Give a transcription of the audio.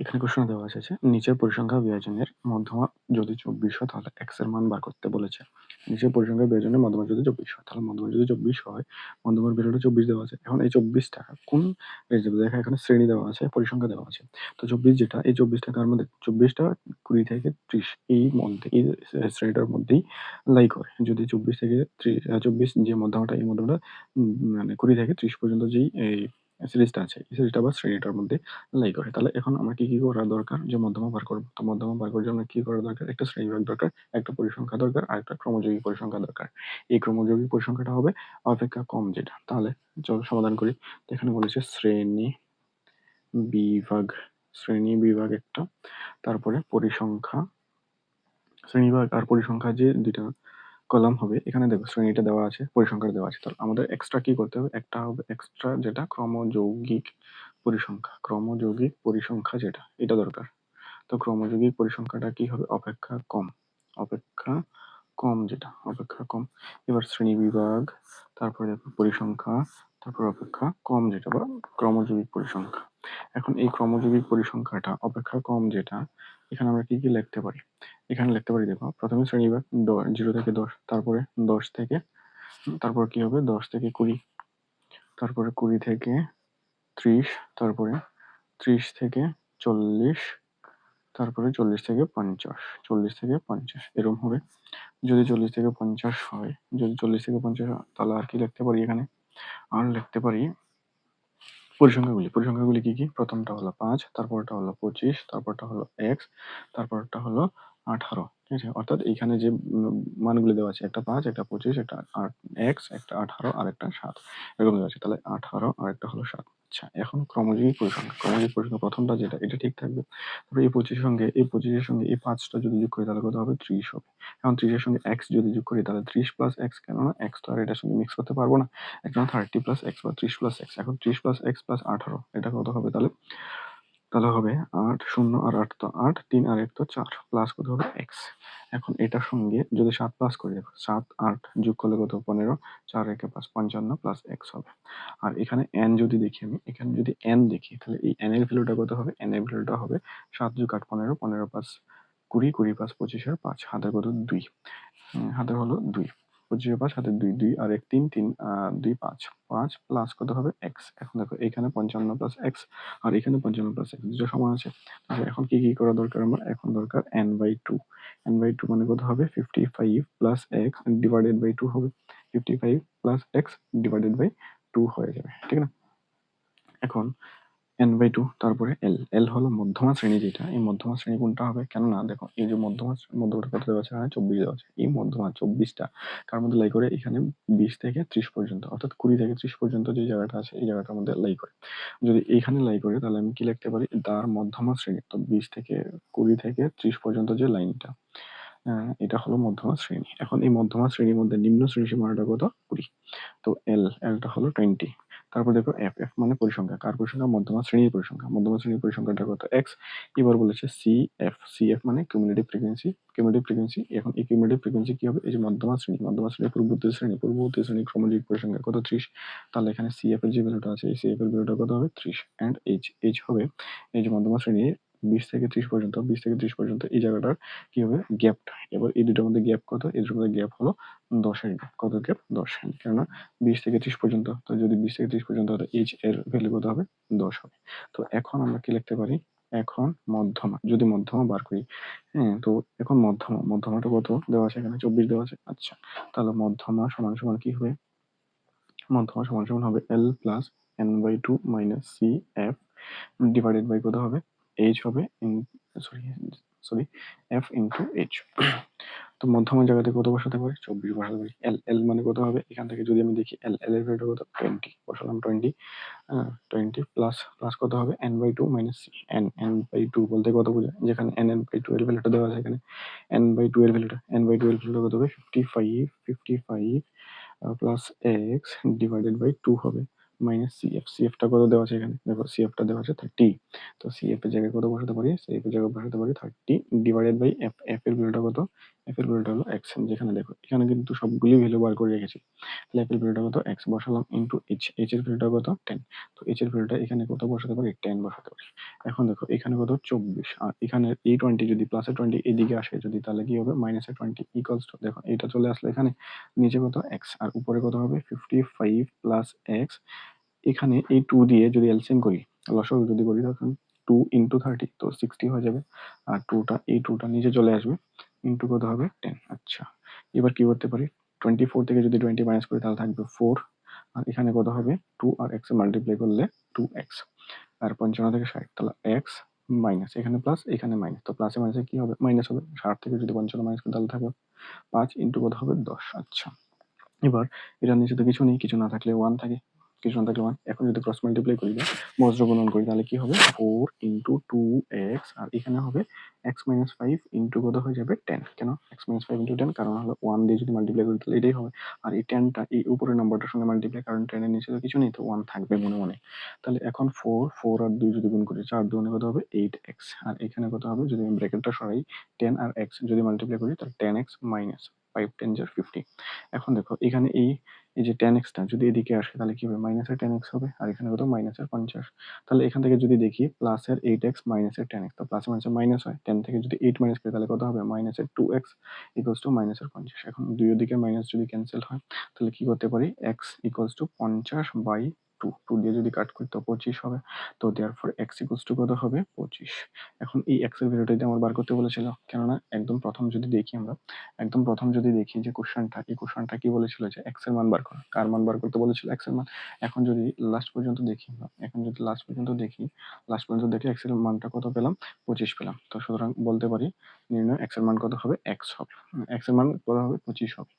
এখানে কোশ্চেন দেওয়া আছে নিচের পরিসংখ্যা বিভাজনের মধ্যমা যদি চব্বিশ হয়, তাহলে এক্সের মান বার করতে বলেছে। নিচের পরিসংখ্যা বিভাজনের মধ্যমা যদি চব্বিশ হয়, তাহলে মধ্যমা যদি চব্বিশ হয়, মধ্যমার ভ্যালুটা চব্বিশ দেওয়া আছে। এখন এই চব্বিশ টাকা কোন দেখা এখানে শ্রেণি দেওয়া আছে, পরিসংখ্যা দেওয়া আছে। তো চব্বিশ যেটা, এই চব্বিশ টাকার মধ্যে চব্বিশটা কুড়ি থেকে ত্রিশ, এই মধ্যে, এই শ্রেণীটার মধ্যেই লাই করে যদি চব্বিশ থেকে ত্রিশ, চব্বিশ যে মধ্যমাটা, এই মধ্যমাটা মানে কুড়ি থেকে ত্রিশ পর্যন্ত যেই এই সিরিজটা আছে। এই সিরিজটা বা শ্রেণীটার মধ্যে লাই করে। তাহলে এখন আমরা কি করা দরকার? যে মধ্যমা বার করব। তো মধ্যমা বার করার জন্য কি করা দরকার? একটা শ্রেণি শ্রেণীবিভাগ দরকার, একটা পরিসংখ্যা দরকার আর একটা ক্রমযোগী পরিসংখ্যা দরকার। এই ক্রমযোগী পরিসংখ্যাটা হবে অপেক্ষা কম যেটা। তাহলে চলো সমাধান করি। তো এখানে বলেছে শ্রেণি বিভাগ শ্রেণি বিভাগ একটা। তারপরে পরিসংখ্যা শ্রেণীবিভাগ আর পরিসংখ্যা যে দুইটা কলাম হবে। এখানে দেখো শ্রেণীটা দেওয়া আছে পরিসংখ্যা দেওয়া আছে। তাহলে আমাদের এক্সট্রা কি করতে হবে? একটা হবে এক্সট্রা যেটা ক্রমযৌগিক পরিসংখ্যা। ক্রমযৌগিক পরিসংখ্যা যেটা, এটা দরকার। তো ক্রমযৌগিক পরিসংখ্যাটা কি হবে? অপেক্ষা কম। অপেক্ষা কম যেটা, অপেক্ষা কম। এবার শ্রেণি বিভাগ, তারপরে দেখো পরিসংখ্যা, তারপর অপেক্ষা কম যেটা বা ক্রমযৌগিক পরিসংখ্যা। এখন এই ক্রমযৌগিক পরিসংখ্যাটা অপেক্ষা কম যেটা, এখানে আমরা কি কি লিখতে পারি? এখানে লিখতে পারি, দেখো, প্রথমে শ্রেণীবিভাগ জিরো থেকে দশ, তারপরে দশ থেকে, তারপর কি হবে? দশ থেকে কুড়ি, তারপরে কুড়ি থেকে ত্রিশ, তারপরে ত্রিশ থেকে চল্লিশ, তারপরে চল্লিশ থেকে পঞ্চাশ, চল্লিশ থেকে পঞ্চাশ এরকম হবে। যদি চল্লিশ থেকে পঞ্চাশ হয়, যদি চল্লিশ থেকে পঞ্চাশ হয়, তাহলে আর কি লিখতে পারি এখানে? আর লিখতে পারি পরিসংখ্যাগুলি। পরিসংখ্যাগুলি কি কি? প্রথমটা হলো পাঁচ, তারপরটা হলো পঁচিশ, তারপরটা হলো এক্স তারপরটা হলো আঠারো, ঠিক আছে? অর্থাৎ এইখানে যে মানগুলি দেওয়া আছে, একটা পাঁচ, একটা পঁচিশ, একটা এক্স একটা আঠারো, আর একটা সাত, এরকম দেওয়া আছে। তাহলে আঠারো আর একটা হলো সাত। আচ্ছা এখন ক্রমযোগী পরিসংখ্যা ক্রমযোগী পরিসংখ্যা প্রথমটা যেটা, এটা ঠিক থাকবে। তারপরে এই পঁচিশের সঙ্গে, এই পঁচিশের সঙ্গে এই পাঁচটা যদি যোগ করি, তাহলে কত হবে? ত্রিশ হবে। এখন ত্রিশের সঙ্গে এক্স যদি যোগ করি, তাহলে ত্রিশ প্লাস এক্স কেননা এক্স তো আর এটার সঙ্গে মিক্স করতে পারব না। এখন থার্টি প্লাস এক্স বা ত্রিশ প্লাস এক্স এখন ত্রিশ প্লাস এক্স প্লাস আঠারো, এটা কত হবে? তাহলে তাহলে হবে আট শূন্য আর আট তো আট, তিন আর এক তো চার প্লাস কত হবে? এক্স এখন এটার সঙ্গে যদি সাত প্লাস করি, দেখো, সাত, আট যোগ করলে কত? পনেরো, চার একে পাঁচ পঞ্চান্ন প্লাস এক্স হবে। আর এখানে এন যদি দেখি আমি, এখানে যদি এন দেখি, তাহলে এই এন এর ভ্যালুটা কত হবে? এন এর ভ্যালুটা হবে সাত যোগ আট পনেরো পনেরো পাঁচ কুড়ি কুড়ি পাঁচ পঁচিশের পাঁচ হাতে কত? দুই। হাতে হলো দুই। পঁচিশে পাঁচ হাতে দুই দুই আর এক, তিন তিন দুই, পাঁচ। পাঁচ প্লাস কত হবে? এক্স এখন দেখো, এখানে পঞ্চান্ন প্লাস এক্স আর এখানে পঞ্চান্ন প্লাস এক্স দুটো সমান আছে। তাহলে এখন কি কি করা দরকার আমার? এখন দরকার N by two N by two মানে কত হবে? Fifty five plus X divided by two হবে। Fifty five plus X divided by two হয়ে যাবে, ঠিক না? এখন এন বাই টু তারপরে এল এল হলো মধ্যমা শ্রেণি যেটা। এই মধ্যমা শ্রেণি কোনটা হবে? কেননা, দেখো, এই যে মধ্যমা মধ্যমাটা কত দেওয়া আছে? চব্বিশ দেওয়া আছে। এই মধ্যমা চব্বিশটা কার মধ্যে লাই করে? এখানে বিশ থেকে ত্রিশ পর্যন্ত, অর্থাৎ কুড়ি থেকে ত্রিশ পর্যন্ত যে জায়গাটা আছে, এই জায়গাটার মধ্যে লাই করে। যদি এইখানে লাই করে, তাহলে আমি কি লিখতে পারি? তার মধ্যমা শ্রেণি তো বিশ থেকে কুড়ি থেকে ত্রিশ পর্যন্ত যে লাইনটা এটা হলো মধ্যমা শ্রেণি। এখন এই মধ্যমা শ্রেণির মধ্যে নিম্ন শ্রেণি সীমানাটা কত? কুড়ি। তো এল এলটা হলো টোয়েন্টি তারপর দেখো এফ এফ মানে পরিসংখ্যা কার পরিসংখ্যা মধ্যমা শ্রেণির পরিসংখ্যা মধ্যমা শ্রেণির পরিসংখ্যাটা কত? এক্স এবার বলেছে সি এফ সি এফ মানে কিউমুলেটিভ ফ্রিকোয়েন্সি কিউমুলেটিভ ফ্রিকোয়েন্সি এখন এই কিউমুলেটিভ ফ্রিকোয়েন্সি কি হবে? এই যে মধ্যমা শ্রেণি মধ্যমা শ্রেণি পূর্ববর্তী শ্রেণি পূর্ববর্তী শ্রেণি ক্রমলিক পরিসংখ্যা কত? ত্রিশ। তাহলে এখানে সি এফ এর যে ভ্যালুটা আছে, এই সি এফ এর ভ্যালুটা কত হবে? ত্রিশ। অ্যান্ড এইচ এইচ হবে এই যে মধ্যমা শ্রেণি বিশ থেকে ত্রিশ পর্যন্ত, বিশ থেকে ত্রিশ পর্যন্ত এই জায়গাটার কি হবে? গ্যাপটা এবার এই দুটোর মধ্যে গ্যাপ কত? এই দুটোর মধ্যে গ্যাপ হলো দশের gap। কত গ্যাপ দশ কেননা বিশ থেকে ত্রিশ পর্যন্ত, তো যদি বিশ থেকে ত্রিশ পর্যন্ত এইচ এর ভ্যালু কত হবে? দশ হবে। তো এখন আমরা কি লিখতে পারি? এখন মধ্যমা, যদি মধ্যমা বার করি হ্যাঁ তো এখন মধ্যমা, মধ্যমাটা কত দেওয়া আছে এখানে? চব্বিশ দেওয়া আছে। আচ্ছা তাহলে মধ্যমা সমান সমান কি হবে? মধ্যমা সমান সমান হবে L plus N by two minus C F divided by কত হবে? এইচ হবে sorry sorry F into H তো মধ্যমা জায়গাতে কত বসাতে পারি? চব্বিশ বসাতে পারি। এল এল মানে কত হবে? এখান থেকে যদি আমি দেখি এল এল এর ভ্যালুটা কত? টোয়েন্টি বসালাম টোয়েন্টি টোয়েন্টি প্লাস প্লাস কত হবে? N by two minus C N N by two বলতে কত বোঝায়? যেখানে এন এন বাই টু এর ভ্যালুটা দেওয়া আছে এখানে। এন বাই টু এর ভ্যালুটা এন বাই টু এর ভ্যালুটা কত হবে? Fifty five fifty five plus X divided by two হবে। মাইনাস সি এফ সি এফটা কত দেওয়া আছে এখানে? দেখো সি এফটা দেওয়া আছে থার্টি তো সি এফ এর জায়গায় কত বসাতে পারি? সি এফ এর জায়গায় বসাতে পারি thirty divided by F F এর ভ্যালুটা কত? এফ এর হলো এক্স যেখানে দেখো, এখানে কিন্তু সবগুলি ভ্যালু বার করে রেখেছি। তাহলে এফ কত? এক্স বসালাম ইন্টু এইচ এইচ এর ভ্যালুটা কত? টেন তো এইচ এর ভ্যালুটা এখানে কত বসাতে পারি? টেন বসাতে পারি। এখন দেখো, এখানে কত? চব্বিশ। আর এখানে এই টোয়েন্টি যদি প্লাসের টোয়েন্টি এদিকে আসে, যদি তাহলে কি হবে? মাইনাসের টোয়েন্টি ইকুয়ালস টু দেখো এটা চলে আসলে এখানে। নিচে কত? এক্স আর উপরে কত হবে? ফিফটি ফাইভ প্লাস এক্স এখানে এই টু দিয়ে যদি এলসিএম করি লসাগু যদি করি, তখন টু ইন্টু থার্টি তো সিক্সটি হয়ে যাবে। আর টুটা এই টুটা নিচে চলে আসবে। ইন্টু কত হবে? টেন আচ্ছা। এবার কি করতে পারি? টোয়েন্টি ফোর থেকে যদি টোয়েন্টি মাইনাস করি, তাহলে থাকবে ফোর আর এখানে কত হবে? টু আর এক্স মাল্টিপ্লাই করলে টু এক্স আর পঞ্চান্ন থেকে ষাট, তাহলে এক্স মাইনাস এখানে প্লাস এখানে মাইনাস তো প্লাসে মাইনাসে কি হবে? মাইনাস হবে। ষাট থেকে যদি পঞ্চান্ন মাইনাস করি, তাহলে থাকবে পাঁচ ইন্টু কত হবে? দশ। আচ্ছা। এবার এটার নিচে তো কিছু নেই, কিছু না থাকলে ওয়ান থাকে। কিছু থাকলে ওয়ান এখন যদি ক্রস মাল্টিপ্লাই করি বা বজ্র গুণন করি, তাহলে কি হবে? ফোর ইন্টু টু এক্স আর এখানে হবে এক্স মাইনাস ফাইভ ইন্টু কত হয়ে যাবে? টেন কেন? X minus five into ten কারণ হলো ওয়ান দিয়ে যদি মাল্টিপ্লাই করি, তাহলে এটাই হবে। আর এই টেনটা এই উপরের নম্বরটার সঙ্গে মাল্টিপ্লাই কারণ টেনের নিচে তো কিছু নেই, তো ওয়ান থাকবে মনে মনে। তাহলে এখন ফোর ফোর আর দুই যদি গুণ করি, চার দুগুণে কত হবে? এইট এক্স আর এখানে কত হবে? যদি আমি ব্র্যাকেটটা সরাই টেন আর এক্স যদি মাল্টিপ্লাই করি, তাহলে ten X minus five ten যার ফিফটি এখন দেখো, এখানে এই এই যে টেন এক্সটা যদি এদিকে আসে, তাহলে কি হবে? মাইনাসের টেন এক্স হবে, আর এখানে কত? মাইনাসের পঞ্চাশ। তাহলে এখান থেকে যদি দেখি প্লাসের এইট এক্স মাইনাসের টেন এক্স তো প্লাস মাইনাসের মাইনাস হয়। টেন থেকে যদি এইট মাইনাস করি, তাহলে কত হবে? মাইনাসের টু এক্স ইকুয়ালস টু মাইনাসের পঞ্চাশ। এখন দুই দিকে মাইনাস যদি ক্যান্সেল হয়, তাহলে কি করতে পারি? এক্স ইকুয়ালস টু পঞ্চাশ বাই টু টু দিয়ে যদি কাট করি তো পঁচিশ হবে। তো দেওয়ার পর এক্স ইকুয়ালস টু কত হবে? পঁচিশ। এখন এই এক্সের ভ্যালুটা যদি আমার বার করতে বলেছিল, কেননা একদম প্রথম যদি দেখি আমরা, একদম প্রথম যদি দেখি যে কোশ্চেনটা এই কোশ্চেনটা কি বলেছিল যে এক্সের মান বার করো, কার মান বার করতে বলেছিল এক্সের মান? এখন যদি লাস্ট পর্যন্ত দেখি আমরা, এখন যদি লাস্ট পর্যন্ত দেখি লাস্ট পর্যন্ত দেখে এক্সের মানটা কত পেলাম? পঁচিশ পেলাম। তো সুতরাং বলতে পারি, নির্ণয় এক্সের মান কত হবে? এক্স হবে। এক্সের মান কত হবে? পঁচিশ হবে।